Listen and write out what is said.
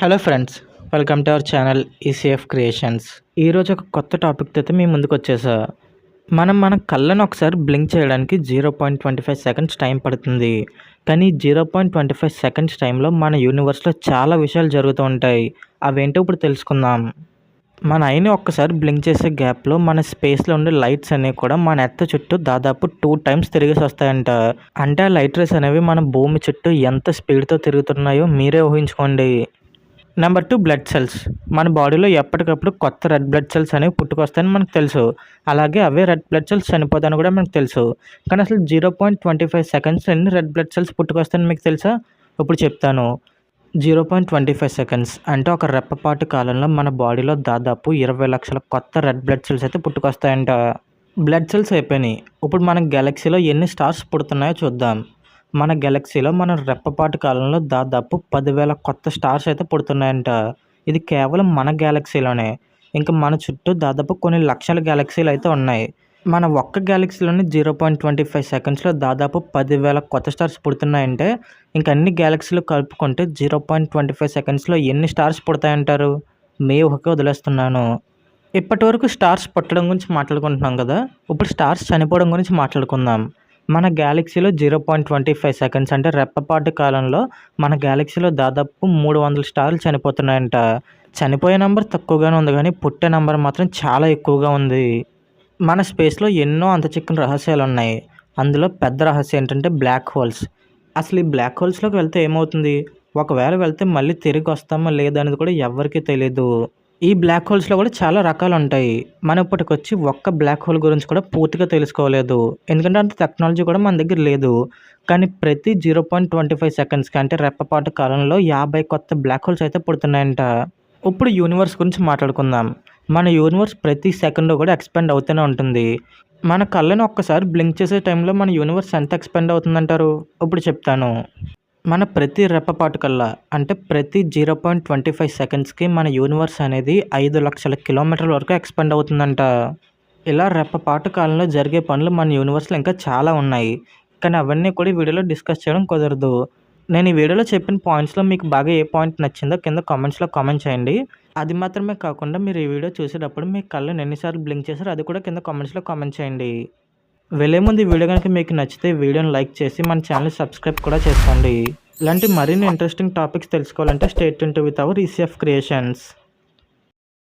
Hello friends welcome to our channel ECF creations ఈరోజు ఒక కొత్త టాపిక్తో అయితే మీ ముందుకు వచ్చేసా. మనం మన కళ్ళను ఒకసారి బ్లింక్ చేయడానికి zero point twenty five seconds time పడుతుంది. కానీ zero point twenty five seconds టైంలో మన యూనివర్స్లో చాలా విషయాలు జరుగుతూ ఉంటాయి. అవేంటో ఇప్పుడు తెలుసుకుందాం. మన ఐని ఒక్కసారి బ్లింక్ చేసే గ్యాప్లో మన స్పేస్లో ఉండే లైట్స్ అనేవి కూడా మన ఎత్త చుట్టూ దాదాపు టూ టైమ్స్ తిరిగేసి వస్తాయంట. అంటే ఆ లైట్ రేస్ అనేవి మన భూమి చుట్టూ ఎంత స్పీడ్తో తిరుగుతున్నాయో మీరే ఊహించుకోండి. నెంబర్ టూ బ్లడ్ సెల్స్ మన బాడీలో ఎప్పటికప్పుడు కొత్త రెడ్ బ్లడ్ సెల్స్ అనేవి పుట్టుకొస్తాయని మనకు తెలుసు. అలాగే అవే రెడ్ బ్లడ్ సెల్స్ చనిపోతాయని కూడా మనకు తెలుసు. కానీ అసలు zero point twenty five seconds ఎన్ని రెడ్ బ్లడ్ సెల్స్ పుట్టుకొస్తాయని మీకు తెలుసా? ఇప్పుడు చెప్తాను. Zero point twenty five seconds అంటే ఒక రెప్పపాటు కాలంలో మన బాడీలో దాదాపు ఇరవై లక్షల కొత్త రెడ్ బ్లడ్ సెల్స్ అయితే పుట్టుకొస్తాయంట. బ్లడ్ సెల్స్ అయిపోయినాయి. ఇప్పుడు మన గెలాక్సీలో ఎన్ని స్టార్స్ పుడుతున్నాయో చూద్దాం. మన గెలాక్సీలో మన రెప్పపాటు కాలంలో దాదాపు పదివేల కొత్త స్టార్స్ అయితే పుడుతున్నాయంట. ఇది కేవలం మన గెలక్సీలోనే. ఇంకా మన చుట్టూ దాదాపు కొన్ని లక్షల గెలక్సీలు అయితే ఉన్నాయి. మన ఒక్క గ్యాలక్సీలోని జీరో పాయింట్ ట్వంటీ ఫైవ్ సెకండ్స్లో దాదాపు పదివేల కొత్త స్టార్స్ పుడుతున్నాయంటే ఇంకా అన్ని గ్యాలక్సీలు కలుపుకుంటే జీరో పాయింట్ ట్వంటీ ఫైవ్ సెకండ్స్లో ఎన్ని స్టార్స్ పుడతాయంటారు? మే ఒకే వదిలేస్తున్నాను. ఇప్పటి వరకు స్టార్స్ పుట్టడం గురించి మాట్లాడుకుంటున్నాం కదా? ఇప్పుడు స్టార్స్ చనిపోవడం గురించి మాట్లాడుకుందాం. మన గ్యాలక్సీలో zero point twenty five seconds అంటే రెప్పపాటు కాలంలో మన గ్యాలక్సీలో దాదాపు మూడు వందల స్టార్లు చనిపోతున్నాయంట. చనిపోయే నెంబర్ తక్కువగానే ఉంది కానీ పుట్టే నెంబర్ మాత్రం చాలా ఎక్కువగా ఉంది. మన స్పేస్లో ఎన్నో అంత చిక్కని రహస్యాలు ఉన్నాయి అందులో పెద్ద రహస్యం ఏంటంటే బ్లాక్ హోల్స్ అసలు ఈ బ్లాక్ హోల్స్లోకి వెళ్తే ఏమవుతుంది? ఒకవేళ వెళ్తే మళ్ళీ తిరిగి వస్తామా లేదా అనేది కూడా ఎవరికీ తెలియదు ఈ బ్లాక్ హోల్స్లో కూడా చాలా రకాలు ఉంటాయి మనం ఇప్పటికొచ్చి ఒక్క బ్లాక్ హోల్ గురించి కూడా పూర్తిగా తెలుసుకోలేదు. ఎందుకంటే అంత టెక్నాలజీ కూడా మన దగ్గర లేదు. కానీ ప్రతి జీరో పాయింట్ ట్వంటీ ఫైవ్ సెకండ్స్కి అంటే రెప్పపాటు కాలంలో యాభై కొత్త బ్లాక్ హోల్స్ అయితే పుడుతున్నాయంట. ఇప్పుడు యూనివర్స్ గురించి మాట్లాడుకుందాం. మన యూనివర్స్ ప్రతి సెకండ్ కూడా ఎక్స్పెండ్ అవుతూనే ఉంటుంది. మన కళ్ళను ఒక్కసారి బ్లింక్ చేసే టైంలో మన యూనివర్స్ ఎంత ఎక్స్పెండ్ అవుతుందంటారు? ఇప్పుడు చెప్తాను. మన ప్రతి రెప్పపాటు కల్లా అంటే ప్రతి జీరో పాయింట్ ట్వంటీ ఫైవ్ సెకండ్స్కి మన యూనివర్స్ అనేది ఐదు లక్షల కిలోమీటర్ల వరకు ఎక్స్పెండ్ అవుతుందంట. ఇలా రెప్పపాటు కాలంలో జరిగే పనులు మన యూనివర్స్లో ఇంకా చాలా ఉన్నాయి. కానీ అవన్నీ కూడా ఈ వీడియోలో డిస్కస్ చేయడం కుదరదు. నేను ఈ వీడియోలో చెప్పిన పాయింట్స్లో మీకు బాగా ఏ పాయింట్ నచ్చిందో కింద కామెంట్స్లో కామెంట్ చేయండి. అది మాత్రమే కాకుండా మీరు ఈ వీడియో చూసేటప్పుడు మీ కళ్ళని ఎన్నిసార్లు బ్లింక్ చేశారో అది కూడా కింద కామెంట్స్లో కామెంట్ చేయండి. వెళ్ళే ముందు వీడియో కనుక మీకు నచ్చితే వీడియోని లైక్ చేసి మన ఛానల్ సబ్స్క్రైబ్ కూడా చేసుకోండి. ఇలాంటి మరిన్ని ఇంట్రెస్టింగ్ టాపిక్స్ తెలుసుకోవాలంటే stay tuned with our ECF creations